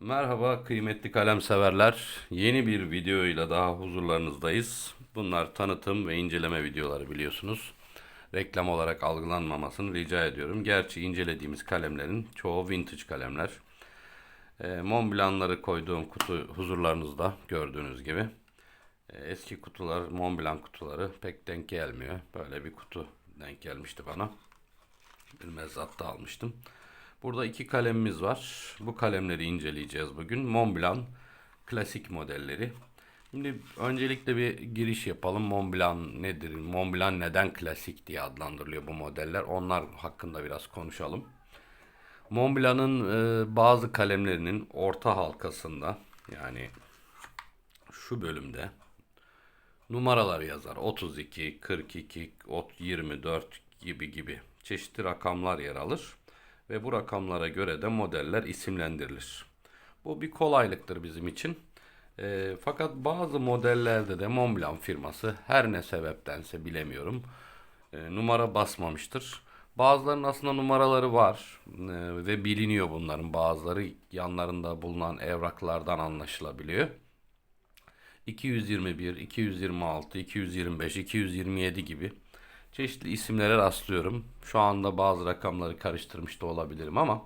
Merhaba kıymetli kalem severler. Yeni bir video ile daha huzurlarınızdayız. Bunlar tanıtım ve inceleme videoları biliyorsunuz. Reklam olarak algılanmamasını rica ediyorum. Gerçi incelediğimiz kalemlerin çoğu vintage kalemler. E, Montblanc'ları koyduğum kutu huzurlarınızda gördüğünüz gibi. E, eski kutular, Montblanc kutuları pek denk gelmiyor. Böyle bir kutu denk gelmişti bana. Bir mezzatta almıştım. Burada iki kalemimiz var. Bu kalemleri inceleyeceğiz bugün. Montblanc klasik modelleri. Şimdi öncelikle bir giriş yapalım. Montblanc nedir? Montblanc neden klasik diye adlandırılıyor bu modeller? Onlar hakkında biraz konuşalım. Montblanc'ın e, bazı kalemlerinin orta halkasında yani şu bölümde numaralar yazar. 32, 42, 24 gibi gibi çeşitli rakamlar yer alır ve bu rakamlara göre de modeller isimlendirilir. Bu bir kolaylıktır bizim için. E, fakat bazı modellerde de Montblanc firması her ne sebeptense bilemiyorum e, numara basmamıştır. Bazılarının aslında numaraları var e, ve biliniyor bunların bazıları yanlarında bulunan evraklardan anlaşılabiliyor. 221, 226, 225, 227 gibi çeşitli isimlere rastlıyorum. Şu anda bazı rakamları karıştırmış da olabilirim ama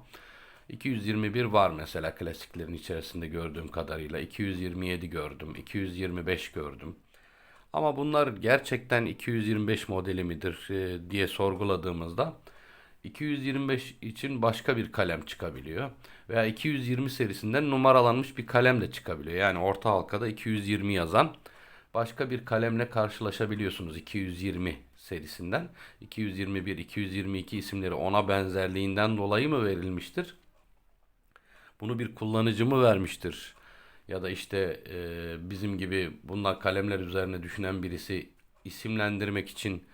221 var mesela klasiklerin içerisinde gördüğüm kadarıyla. 227 gördüm, 225 gördüm. Ama bunlar gerçekten 225 modeli midir e, diye sorguladığımızda 225 için başka bir kalem çıkabiliyor. Veya 220 serisinden numaralanmış bir kalem de çıkabiliyor. Yani orta halkada 220 yazan başka bir kalemle karşılaşabiliyorsunuz 220 serisinden. 221, 222 isimleri ona benzerliğinden dolayı mı verilmiştir? Bunu bir kullanıcı mı vermiştir? Ya da işte e, bizim gibi bunlar kalemler üzerine düşünen birisi isimlendirmek için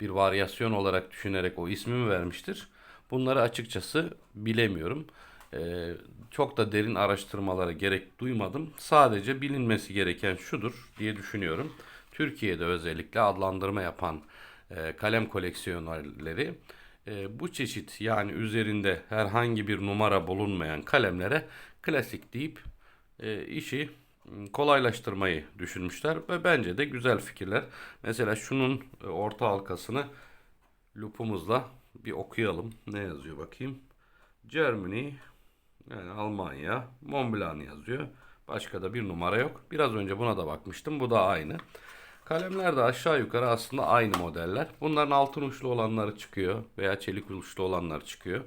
bir varyasyon olarak düşünerek o ismi mi vermiştir? Bunları açıkçası bilemiyorum. Ee, çok da derin araştırmalara gerek duymadım. Sadece bilinmesi gereken şudur diye düşünüyorum. Türkiye'de özellikle adlandırma yapan e, kalem koleksiyonerleri e, bu çeşit yani üzerinde herhangi bir numara bulunmayan kalemlere klasik deyip e, işi kolaylaştırmayı düşünmüşler ve bence de güzel fikirler. Mesela şunun orta halkasını lupumuzla bir okuyalım. Ne yazıyor bakayım. Germany yani Almanya, Montblanc yazıyor. Başka da bir numara yok. Biraz önce buna da bakmıştım. Bu da aynı. Kalemler de aşağı yukarı aslında aynı modeller. Bunların altın uçlu olanları çıkıyor veya çelik uçlu olanlar çıkıyor.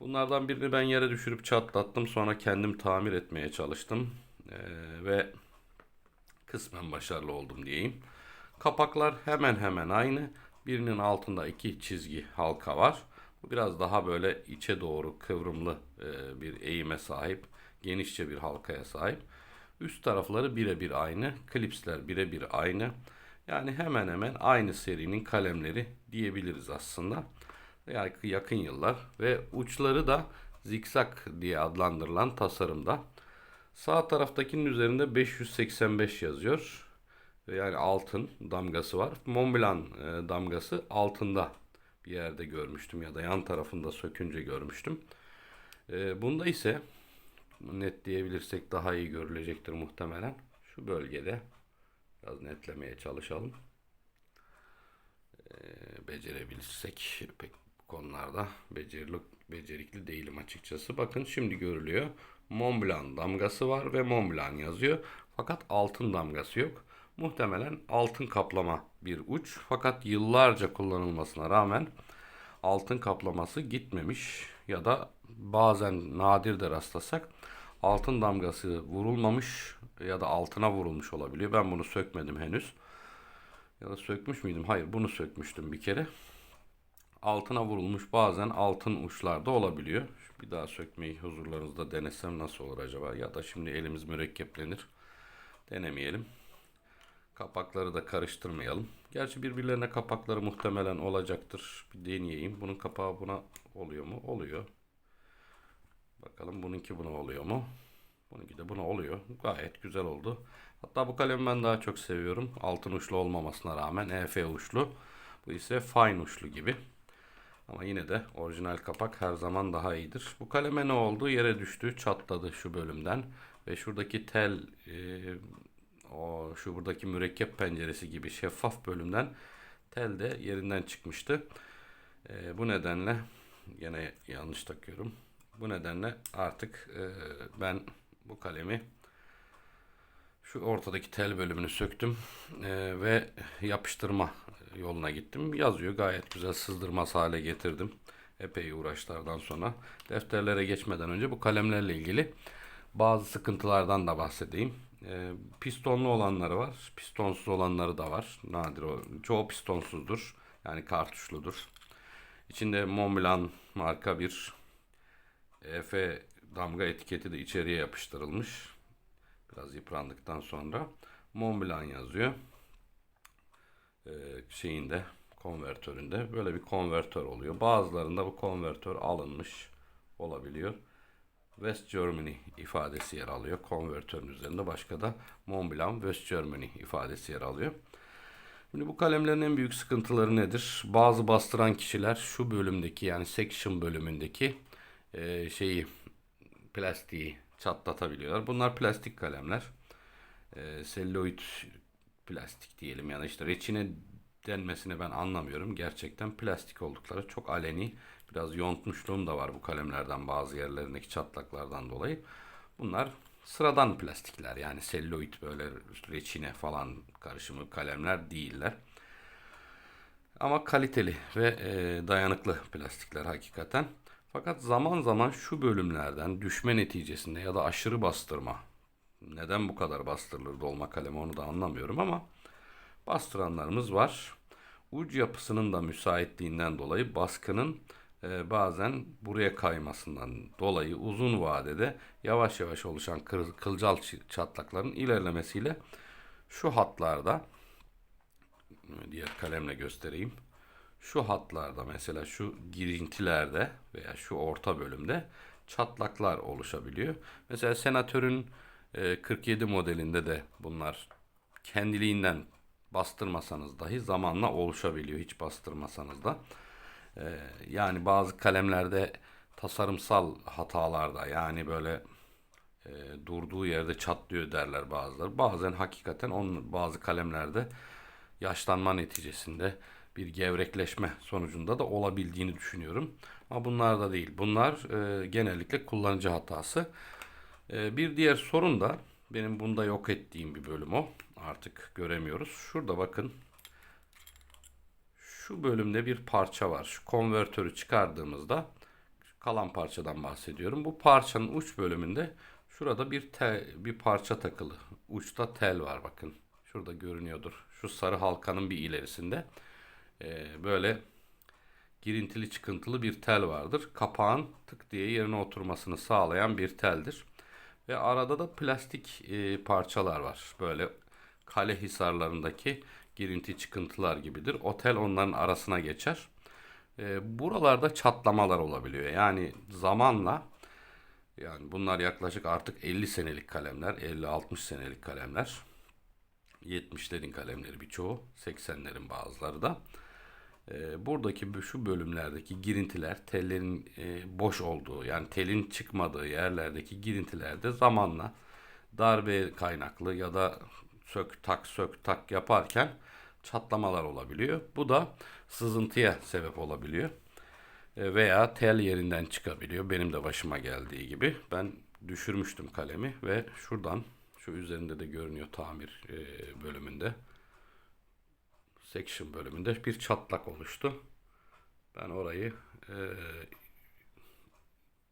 Bunlardan birini ben yere düşürüp çatlattım. Sonra kendim tamir etmeye çalıştım. Ee, ve kısmen başarılı oldum diyeyim. Kapaklar hemen hemen aynı. Birinin altında iki çizgi halka var. Bu biraz daha böyle içe doğru kıvrımlı e, bir eğime sahip. Genişçe bir halkaya sahip. Üst tarafları birebir aynı. Klipsler birebir aynı. Yani hemen hemen aynı serinin kalemleri diyebiliriz aslında. Yani yakın yıllar ve uçları da zikzak diye adlandırılan tasarımda. Sağ taraftakinin üzerinde 585 yazıyor. Yani altın damgası var. Montblanc e, damgası altında bir yerde görmüştüm ya da yan tarafında sökünce görmüştüm. E, bunda ise net diyebilirsek daha iyi görülecektir muhtemelen. Şu bölgede biraz netlemeye çalışalım. E, becerebilirsek pek bu konularda becerikli, becerikli değilim açıkçası. Bakın şimdi görülüyor. Montblanc damgası var ve Montblanc yazıyor. Fakat altın damgası yok. Muhtemelen altın kaplama bir uç. Fakat yıllarca kullanılmasına rağmen altın kaplaması gitmemiş ya da bazen nadir de rastlasak altın damgası vurulmamış ya da altına vurulmuş olabiliyor. Ben bunu sökmedim henüz. Ya da sökmüş müydüm? Hayır bunu sökmüştüm bir kere. Altına vurulmuş bazen altın uçlarda olabiliyor. Bir daha sökmeyi huzurlarınızda denesem nasıl olur acaba? Ya da şimdi elimiz mürekkeplenir. Denemeyelim. Kapakları da karıştırmayalım. Gerçi birbirlerine kapakları muhtemelen olacaktır. Bir deneyeyim. Bunun kapağı buna oluyor mu? Oluyor. Bakalım bununki buna oluyor mu? Bununki de buna oluyor. Gayet güzel oldu. Hatta bu kalemi ben daha çok seviyorum. Altın uçlu olmamasına rağmen EF uçlu. Bu ise fine uçlu gibi. Ama yine de orijinal kapak her zaman daha iyidir. Bu kaleme ne oldu? Yere düştü, çatladı şu bölümden. Ve şuradaki tel, e, o şu buradaki mürekkep penceresi gibi şeffaf bölümden tel de yerinden çıkmıştı. E, bu nedenle gene yanlış takıyorum. Bu nedenle artık e, ben bu kalemi şu ortadaki tel bölümünü söktüm e, ve yapıştırma yoluna gittim. Yazıyor gayet güzel sızdırmaz hale getirdim. Epey uğraşlardan sonra. Defterlere geçmeden önce bu kalemlerle ilgili bazı sıkıntılardan da bahsedeyim. E, pistonlu olanları var, pistonsuz olanları da var. Nadir o. Çoğu pistonsuzdur. Yani kartuşludur. İçinde Montblanc marka bir EF damga etiketi de içeriye yapıştırılmış. Biraz yıprandıktan sonra Montblanc yazıyor. Ee, şeyinde konvertöründe böyle bir konvertör oluyor. Bazılarında bu konvertör alınmış olabiliyor. West Germany ifadesi yer alıyor. Konvertörün üzerinde başka da Montblanc West Germany ifadesi yer alıyor. Şimdi bu kalemlerin en büyük sıkıntıları nedir? Bazı bastıran kişiler şu bölümdeki yani section bölümündeki e, şeyi plastiği çatlatabiliyorlar. Bunlar plastik kalemler. E, selüloid plastik diyelim yani işte reçine denmesini ben anlamıyorum. Gerçekten plastik oldukları çok aleni. Biraz yontmuşluğum da var bu kalemlerden bazı yerlerindeki çatlaklardan dolayı. Bunlar sıradan plastikler yani selüloid böyle reçine falan karışımı kalemler değiller. Ama kaliteli ve e, dayanıklı plastikler hakikaten. Fakat zaman zaman şu bölümlerden düşme neticesinde ya da aşırı bastırma neden bu kadar bastırılır dolma kalemi onu da anlamıyorum ama bastıranlarımız var. Uç yapısının da müsaitliğinden dolayı baskının e, bazen buraya kaymasından dolayı uzun vadede yavaş yavaş oluşan kılcal çatlakların ilerlemesiyle şu hatlarda diğer kalemle göstereyim. Şu hatlarda mesela şu girintilerde veya şu orta bölümde çatlaklar oluşabiliyor. Mesela senatörün e, 47 modelinde de bunlar kendiliğinden bastırmasanız dahi zamanla oluşabiliyor hiç bastırmasanız da. E, yani bazı kalemlerde tasarımsal hatalarda yani böyle e, durduğu yerde çatlıyor derler bazıları. Bazen hakikaten on, bazı kalemlerde yaşlanma neticesinde bir gevrekleşme sonucunda da olabildiğini düşünüyorum. Ama bunlar da değil. Bunlar e, genellikle kullanıcı hatası. E, bir diğer sorun da benim bunda yok ettiğim bir bölüm o. Artık göremiyoruz. Şurada bakın. Şu bölümde bir parça var. Şu konvertörü çıkardığımızda kalan parçadan bahsediyorum. Bu parçanın uç bölümünde şurada bir tel, bir parça takılı. Uçta tel var bakın. Şurada görünüyordur. Şu sarı halkanın bir ilerisinde e, böyle girintili çıkıntılı bir tel vardır. Kapağın tık diye yerine oturmasını sağlayan bir teldir. Ve arada da plastik e, parçalar var. Böyle kale hisarlarındaki girinti çıkıntılar gibidir. O tel onların arasına geçer. E, buralarda çatlamalar olabiliyor. Yani zamanla yani bunlar yaklaşık artık 50 senelik kalemler, 50-60 senelik kalemler. 70'lerin kalemleri birçoğu, 80'lerin bazıları da. Ee, buradaki bu- şu bölümlerdeki girintiler tellerin e, boş olduğu yani telin çıkmadığı yerlerdeki girintilerde zamanla darbe kaynaklı ya da sök tak sök tak yaparken çatlamalar olabiliyor. Bu da sızıntıya sebep olabiliyor. E, veya tel yerinden çıkabiliyor. Benim de başıma geldiği gibi. Ben düşürmüştüm kalemi ve şuradan şu üzerinde de görünüyor tamir e, bölümünde section bölümünde bir çatlak oluştu. Ben orayı e,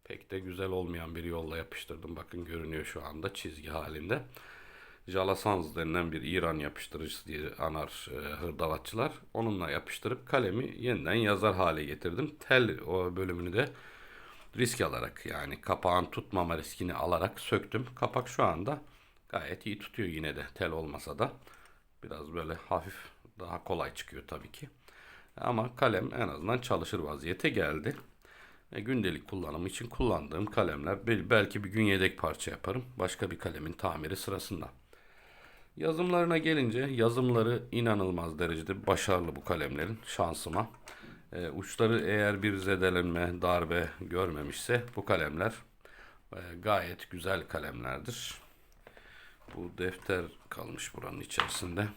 pek de güzel olmayan bir yolla yapıştırdım. Bakın görünüyor şu anda çizgi halinde. Jalasanz denilen bir İran yapıştırıcısı diye anar e, hırdavatçılar. Onunla yapıştırıp kalemi yeniden yazar hale getirdim. Tel o bölümünü de risk alarak yani kapağın tutmama riskini alarak söktüm. Kapak şu anda gayet iyi tutuyor yine de tel olmasa da. Biraz böyle hafif daha kolay çıkıyor tabii ki. Ama kalem en azından çalışır vaziyete geldi. E, gündelik kullanımı için kullandığım kalemler bel- belki bir gün yedek parça yaparım. Başka bir kalemin tamiri sırasında. Yazımlarına gelince yazımları inanılmaz derecede başarılı bu kalemlerin şansıma. E, uçları eğer bir zedelenme, darbe görmemişse bu kalemler e, gayet güzel kalemlerdir. Bu defter kalmış buranın içerisinde.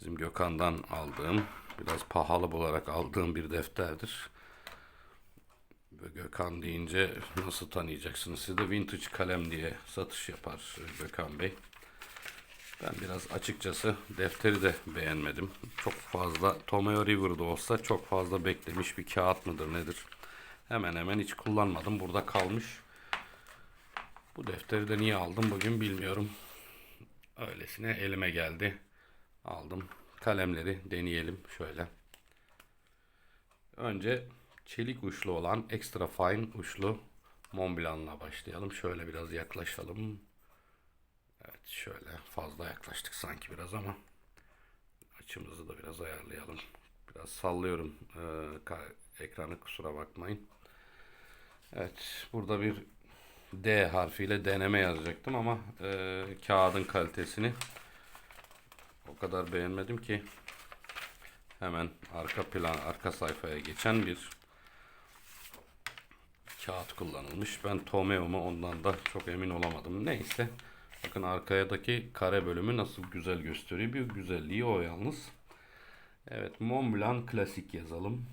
Bizim Gökhan'dan aldığım, biraz pahalı olarak aldığım bir defterdir. Ve Gökhan deyince nasıl tanıyacaksınız? Siz de vintage kalem diye satış yapar Gökhan Bey. Ben biraz açıkçası defteri de beğenmedim. Çok fazla Tomeo River'da olsa çok fazla beklemiş bir kağıt mıdır nedir? Hemen hemen hiç kullanmadım. Burada kalmış. Bu defteri de niye aldım bugün bilmiyorum. Öylesine elime geldi. Aldım. Kalemleri deneyelim şöyle. Önce çelik uçlu olan extra fine uçlu Montblanc'la başlayalım. Şöyle biraz yaklaşalım. Evet şöyle fazla yaklaştık sanki biraz ama açımızı da biraz ayarlayalım. Biraz sallıyorum ee, ekranı kusura bakmayın. Evet burada bir D harfiyle deneme yazacaktım ama ee, kağıdın kalitesini o kadar beğenmedim ki hemen arka plan arka sayfaya geçen bir kağıt kullanılmış. Ben Tomeo mu ondan da çok emin olamadım. Neyse. Bakın arkadaki kare bölümü nasıl güzel gösteriyor. Bir güzelliği o yalnız. Evet Mont Blanc klasik yazalım.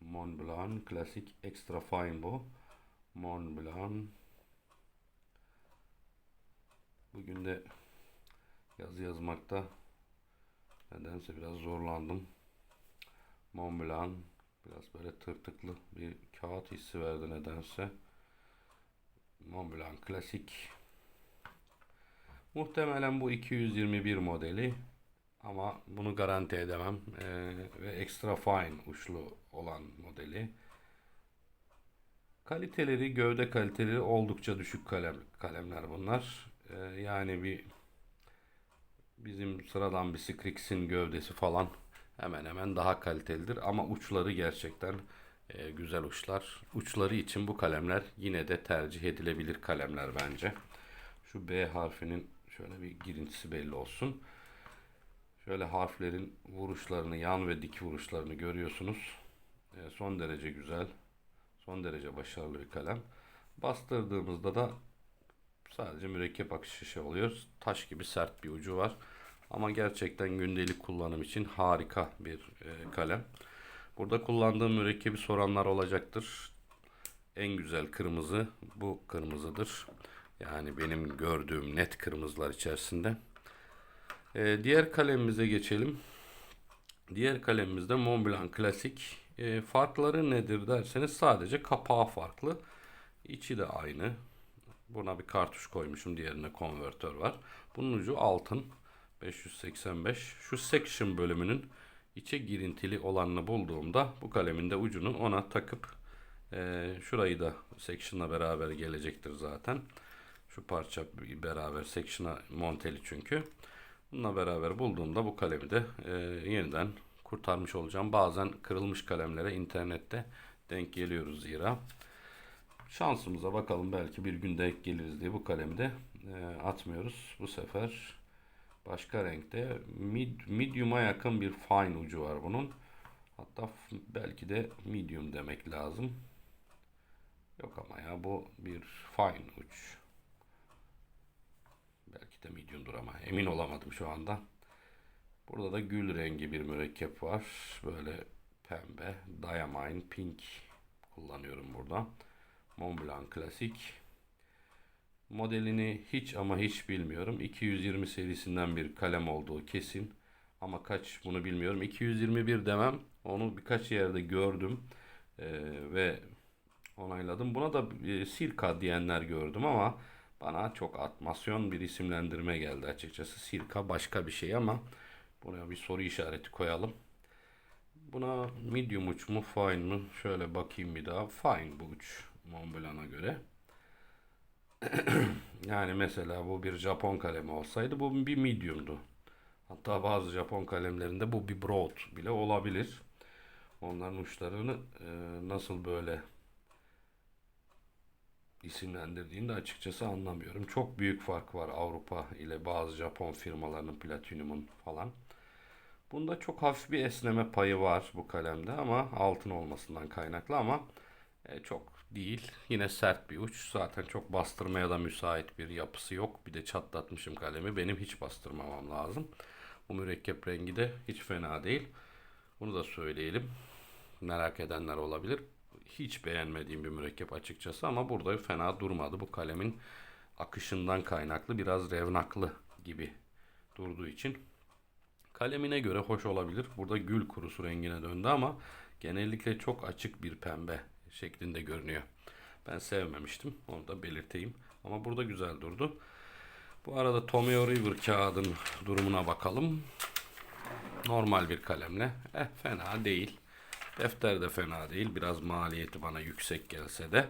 Mont Blanc klasik extra fine bu. Mont Blanc. Bugün de yazı yazmakta nedense biraz zorlandım. Mont biraz böyle tırtıklı bir kağıt hissi verdi nedense. Mont klasik Muhtemelen bu 221 modeli ama bunu garanti edemem. Ee, ve extra fine uçlu olan modeli. Kaliteleri, gövde kaliteleri oldukça düşük kalem kalemler bunlar. Ee, yani bir bizim sıradan bir Scrix'in gövdesi falan hemen hemen daha kalitelidir ama uçları gerçekten e, güzel uçlar. Uçları için bu kalemler yine de tercih edilebilir kalemler bence. Şu B harfinin şöyle bir girintisi belli olsun. Şöyle harflerin vuruşlarını, yan ve dik vuruşlarını görüyorsunuz. E, son derece güzel, son derece başarılı bir kalem. Bastırdığımızda da sadece mürekkep akışı şey oluyor. Taş gibi sert bir ucu var. Ama gerçekten gündelik kullanım için harika bir e, kalem. Burada kullandığım mürekkebi soranlar olacaktır. En güzel kırmızı bu kırmızıdır. Yani benim gördüğüm net kırmızılar içerisinde. Ee, diğer kalemimize geçelim. Diğer kalemimizde Montblanc Klasik. Ee, farkları nedir derseniz sadece kapağı farklı. İçi de aynı. Buna bir kartuş koymuşum. Diğerine konvertör var. Bunun ucu altın. 585. Şu section bölümünün içe girintili olanını bulduğumda bu kalemin de ucunu ona takıp e, şurayı da section'la beraber gelecektir zaten. Şu parça beraber section'a monteli çünkü. Bununla beraber bulduğumda bu kalemi de e, yeniden kurtarmış olacağım. Bazen kırılmış kalemlere internette denk geliyoruz zira. Şansımıza bakalım belki bir gün denk geliriz diye bu kalemi de e, atmıyoruz. Bu sefer başka renkte mid, medium'a yakın bir fine ucu var bunun. Hatta belki de medium demek lazım. Yok ama ya bu bir fine uç. Belki de medium'dur ama emin olamadım şu anda. Burada da gül rengi bir mürekkep var. Böyle pembe, diamine, pink kullanıyorum burada. Montblanc klasik. Modelini hiç ama hiç bilmiyorum. 220 serisinden bir kalem olduğu kesin. Ama kaç bunu bilmiyorum. 221 demem. Onu birkaç yerde gördüm. Ee, ve onayladım. Buna da e, Sirka diyenler gördüm ama bana çok atmasyon bir isimlendirme geldi açıkçası. Sirka başka bir şey ama buna bir soru işareti koyalım. Buna medium uç mu fine mı? Şöyle bakayım bir daha. Fine bu uç Montblanc'a göre. yani mesela bu bir Japon kalemi olsaydı bu bir medium'du. Hatta bazı Japon kalemlerinde bu bir broad bile olabilir. Onların uçlarını e, nasıl böyle isimlendirdiğini de açıkçası anlamıyorum. Çok büyük fark var Avrupa ile bazı Japon firmalarının Platinum'un falan. Bunda çok hafif bir esneme payı var bu kalemde ama altın olmasından kaynaklı ama e, çok değil. Yine sert bir uç. Zaten çok bastırmaya da müsait bir yapısı yok. Bir de çatlatmışım kalemi. Benim hiç bastırmamam lazım. Bu mürekkep rengi de hiç fena değil. Bunu da söyleyelim. Merak edenler olabilir. Hiç beğenmediğim bir mürekkep açıkçası ama burada fena durmadı. Bu kalemin akışından kaynaklı biraz revnaklı gibi durduğu için kalemine göre hoş olabilir. Burada gül kurusu rengine döndü ama genellikle çok açık bir pembe şeklinde görünüyor. Ben sevmemiştim. Onu da belirteyim. Ama burada güzel durdu. Bu arada Tommy River kağıdın durumuna bakalım. Normal bir kalemle. Eh fena değil. Defter de fena değil. Biraz maliyeti bana yüksek gelse de.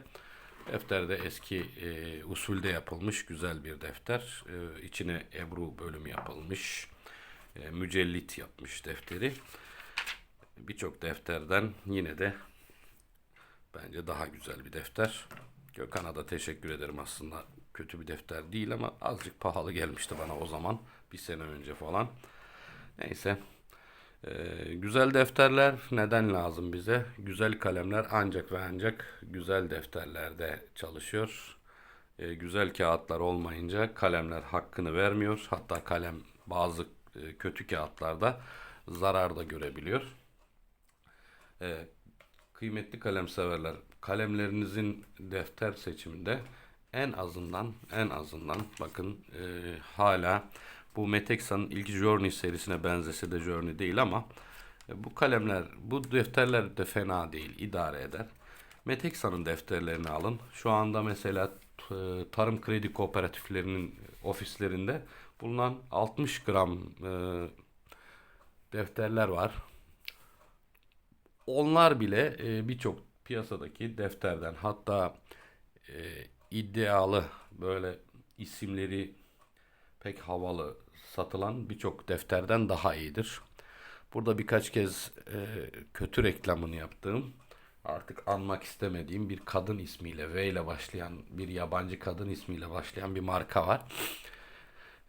Defter de eski e, usulde yapılmış güzel bir defter. E, içine Ebru bölümü yapılmış. E, mücellit yapmış defteri. Birçok defterden yine de bence daha güzel bir defter. Gökhan'a da teşekkür ederim aslında. Kötü bir defter değil ama azıcık pahalı gelmişti bana o zaman. Bir sene önce falan. Neyse. Ee, güzel defterler neden lazım bize? Güzel kalemler ancak ve ancak güzel defterlerde çalışıyor. Ee, güzel kağıtlar olmayınca kalemler hakkını vermiyor. Hatta kalem bazı e, kötü kağıtlarda zarar da görebiliyor. Ee, kıymetli kalem severler, kalemlerinizin defter seçiminde en azından en azından bakın e, hala bu Metexa'nın ilk Journey serisine benzese de Journey değil ama e, bu kalemler, bu defterler de fena değil, idare eder. Metexa'nın defterlerini alın. Şu anda mesela tarım kredi kooperatiflerinin ofislerinde bulunan 60 gram e, defterler var. Onlar bile e, birçok piyasadaki defterden hatta e, iddialı böyle isimleri pek havalı satılan birçok defterden daha iyidir. Burada birkaç kez e, kötü reklamını yaptığım artık anmak istemediğim bir kadın ismiyle V ile başlayan bir yabancı kadın ismiyle başlayan bir marka var.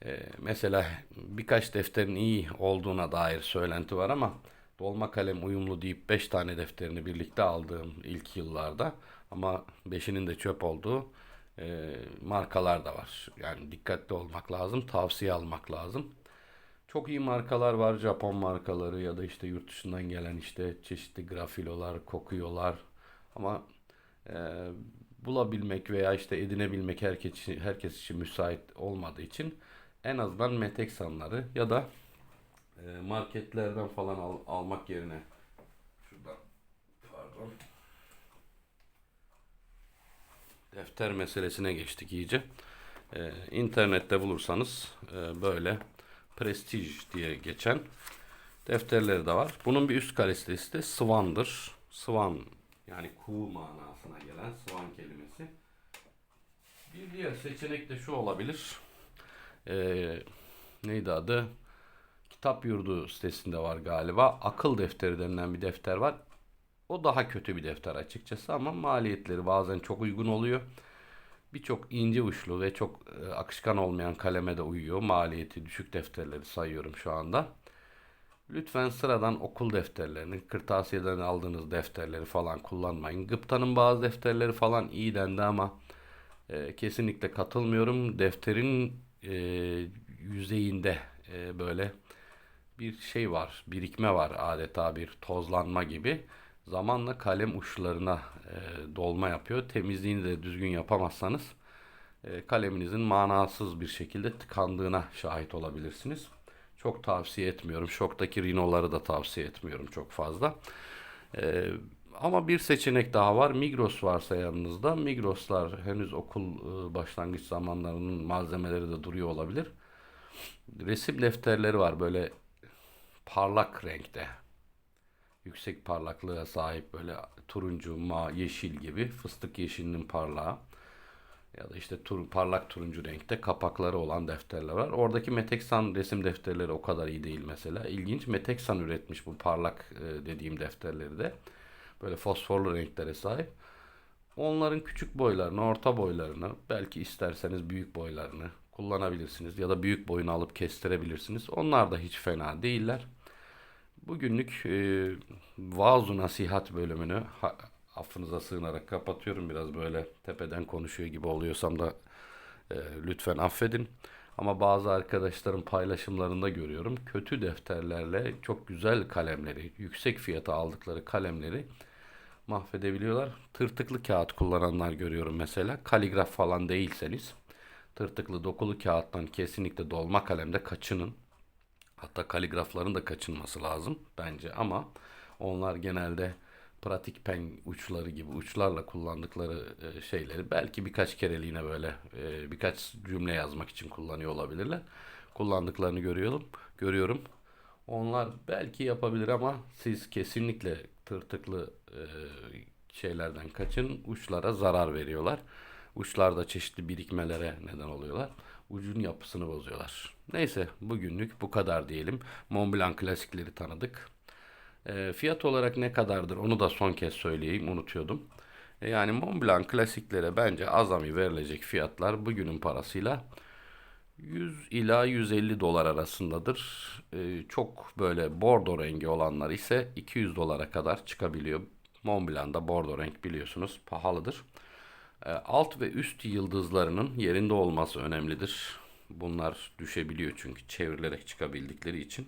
E, mesela birkaç defterin iyi olduğuna dair söylenti var ama dolma kalem uyumlu deyip 5 tane defterini birlikte aldığım ilk yıllarda ama 5'inin de çöp olduğu e, markalar da var. Yani dikkatli olmak lazım, tavsiye almak lazım. Çok iyi markalar var, Japon markaları ya da işte yurt dışından gelen işte çeşitli grafilolar, kokuyorlar. Ama e, bulabilmek veya işte edinebilmek herkes için, herkes için müsait olmadığı için en azından Metexanları ya da marketlerden falan al- almak yerine şuradan pardon defter meselesine geçtik iyice. Ee, internette bulursanız e, böyle Prestige diye geçen defterleri de var. Bunun bir üst kalitesi de Swan'dır. Swan yani kuğu manasına gelen Swan kelimesi. Bir diğer seçenek de şu olabilir. Ee, neydi adı? Kitap Yurdu sitesinde var galiba. Akıl defteri denilen bir defter var. O daha kötü bir defter açıkçası ama maliyetleri bazen çok uygun oluyor. Birçok ince uçlu ve çok e, akışkan olmayan kaleme de uyuyor. Maliyeti düşük defterleri sayıyorum şu anda. Lütfen sıradan okul defterlerini, kırtasiyeden aldığınız defterleri falan kullanmayın. Gıpta'nın bazı defterleri falan iyi dendi ama e, kesinlikle katılmıyorum. Defterin e, yüzeyinde e, böyle bir şey var, birikme var adeta bir tozlanma gibi. Zamanla kalem uçlarına e, dolma yapıyor. Temizliğini de düzgün yapamazsanız e, kaleminizin manasız bir şekilde tıkandığına şahit olabilirsiniz. Çok tavsiye etmiyorum. Şoktaki rinoları da tavsiye etmiyorum çok fazla. E, ama bir seçenek daha var. Migros varsa yanınızda. Migroslar henüz okul e, başlangıç zamanlarının malzemeleri de duruyor olabilir. Resim defterleri var böyle parlak renkte yüksek parlaklığa sahip böyle turuncu, ma, yeşil gibi fıstık yeşilinin parlağı ya da işte tur, parlak turuncu renkte kapakları olan defterler var. Oradaki Metexan resim defterleri o kadar iyi değil mesela. İlginç Metexan üretmiş bu parlak e, dediğim defterleri de. Böyle fosforlu renklere sahip. Onların küçük boylarını, orta boylarını, belki isterseniz büyük boylarını kullanabilirsiniz ya da büyük boyunu alıp kestirebilirsiniz. Onlar da hiç fena değiller. Bugünlük e, vaaz nasihat bölümünü ha- affınıza sığınarak kapatıyorum. Biraz böyle tepeden konuşuyor gibi oluyorsam da e, lütfen affedin. Ama bazı arkadaşların paylaşımlarında görüyorum. Kötü defterlerle çok güzel kalemleri, yüksek fiyata aldıkları kalemleri mahvedebiliyorlar. Tırtıklı kağıt kullananlar görüyorum mesela. Kaligraf falan değilseniz tırtıklı dokulu kağıttan kesinlikle dolma kalemde kaçının. Hatta kaligrafların da kaçınması lazım bence ama onlar genelde pratik pen uçları gibi uçlarla kullandıkları e, şeyleri belki birkaç kereliğine böyle e, birkaç cümle yazmak için kullanıyor olabilirler. Kullandıklarını görüyorum. Görüyorum. Onlar belki yapabilir ama siz kesinlikle tırtıklı e, şeylerden kaçın. Uçlara zarar veriyorlar. Uçlarda çeşitli birikmelere neden oluyorlar. Ucun yapısını bozuyorlar. Neyse bugünlük bu kadar diyelim. Montblanc klasikleri tanıdık. E, fiyat olarak ne kadardır onu da son kez söyleyeyim unutuyordum. E, yani Montblanc klasiklere bence azami verilecek fiyatlar bugünün parasıyla 100 ila 150 dolar arasındadır. Ee, çok böyle bordo rengi olanlar ise 200 dolara kadar çıkabiliyor. Montblanc'da bordo renk biliyorsunuz pahalıdır. Ee, alt ve üst yıldızlarının yerinde olması önemlidir. Bunlar düşebiliyor çünkü çevrilerek çıkabildikleri için.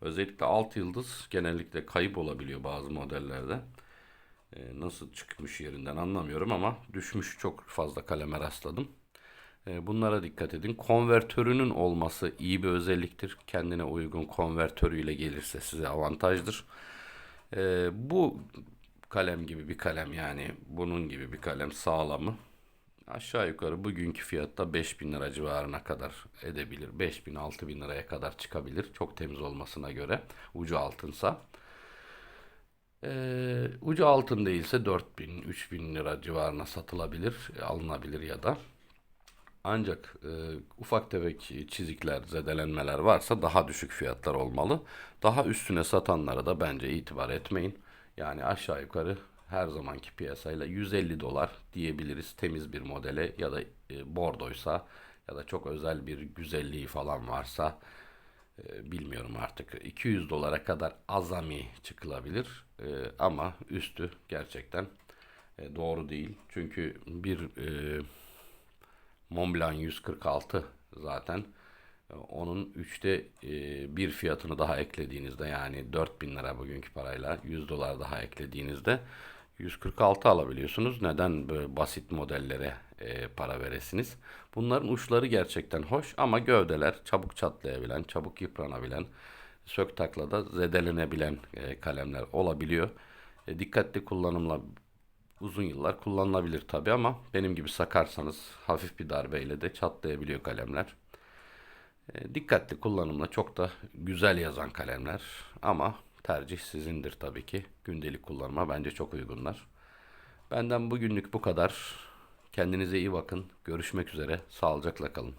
Özellikle alt yıldız genellikle kayıp olabiliyor bazı modellerde. Ee, nasıl çıkmış yerinden anlamıyorum ama düşmüş çok fazla kaleme rastladım. E, Bunlara dikkat edin. Konvertörünün olması iyi bir özelliktir. Kendine uygun konvertörüyle gelirse size avantajdır. Bu kalem gibi bir kalem yani bunun gibi bir kalem sağlamı aşağı yukarı bugünkü fiyatta 5000 lira civarına kadar edebilir. 5000 6000 liraya kadar çıkabilir. Çok temiz olmasına göre ucu altınsa. E, ucu altın değilse 4000 3000 lira civarına satılabilir, alınabilir ya da. Ancak e, ufak tefek çizikler, zedelenmeler varsa daha düşük fiyatlar olmalı. Daha üstüne satanlara da bence itibar etmeyin. Yani aşağı yukarı her zamanki piyasayla 150 dolar diyebiliriz temiz bir modele ya da e, bordoysa ya da çok özel bir güzelliği falan varsa e, bilmiyorum artık 200 dolara kadar azami çıkılabilir E, ama üstü gerçekten e, doğru değil. Çünkü bir e, Montblanc 146 zaten. Onun üçte e, bir fiyatını daha eklediğinizde yani 4000 lira bugünkü parayla 100 dolar daha eklediğinizde 146 alabiliyorsunuz. Neden böyle basit modellere e, para veresiniz? Bunların uçları gerçekten hoş ama gövdeler çabuk çatlayabilen, çabuk yıpranabilen, sök taklada zedelenebilen e, kalemler olabiliyor. Dikkatli kullanımla uzun yıllar kullanılabilir tabi ama benim gibi sakarsanız hafif bir darbeyle de çatlayabiliyor kalemler. E, dikkatli kullanımla çok da güzel yazan kalemler ama tercih sizindir tabii ki. Gündelik kullanıma bence çok uygunlar. Benden bugünlük bu kadar. Kendinize iyi bakın. Görüşmek üzere. Sağlıcakla kalın.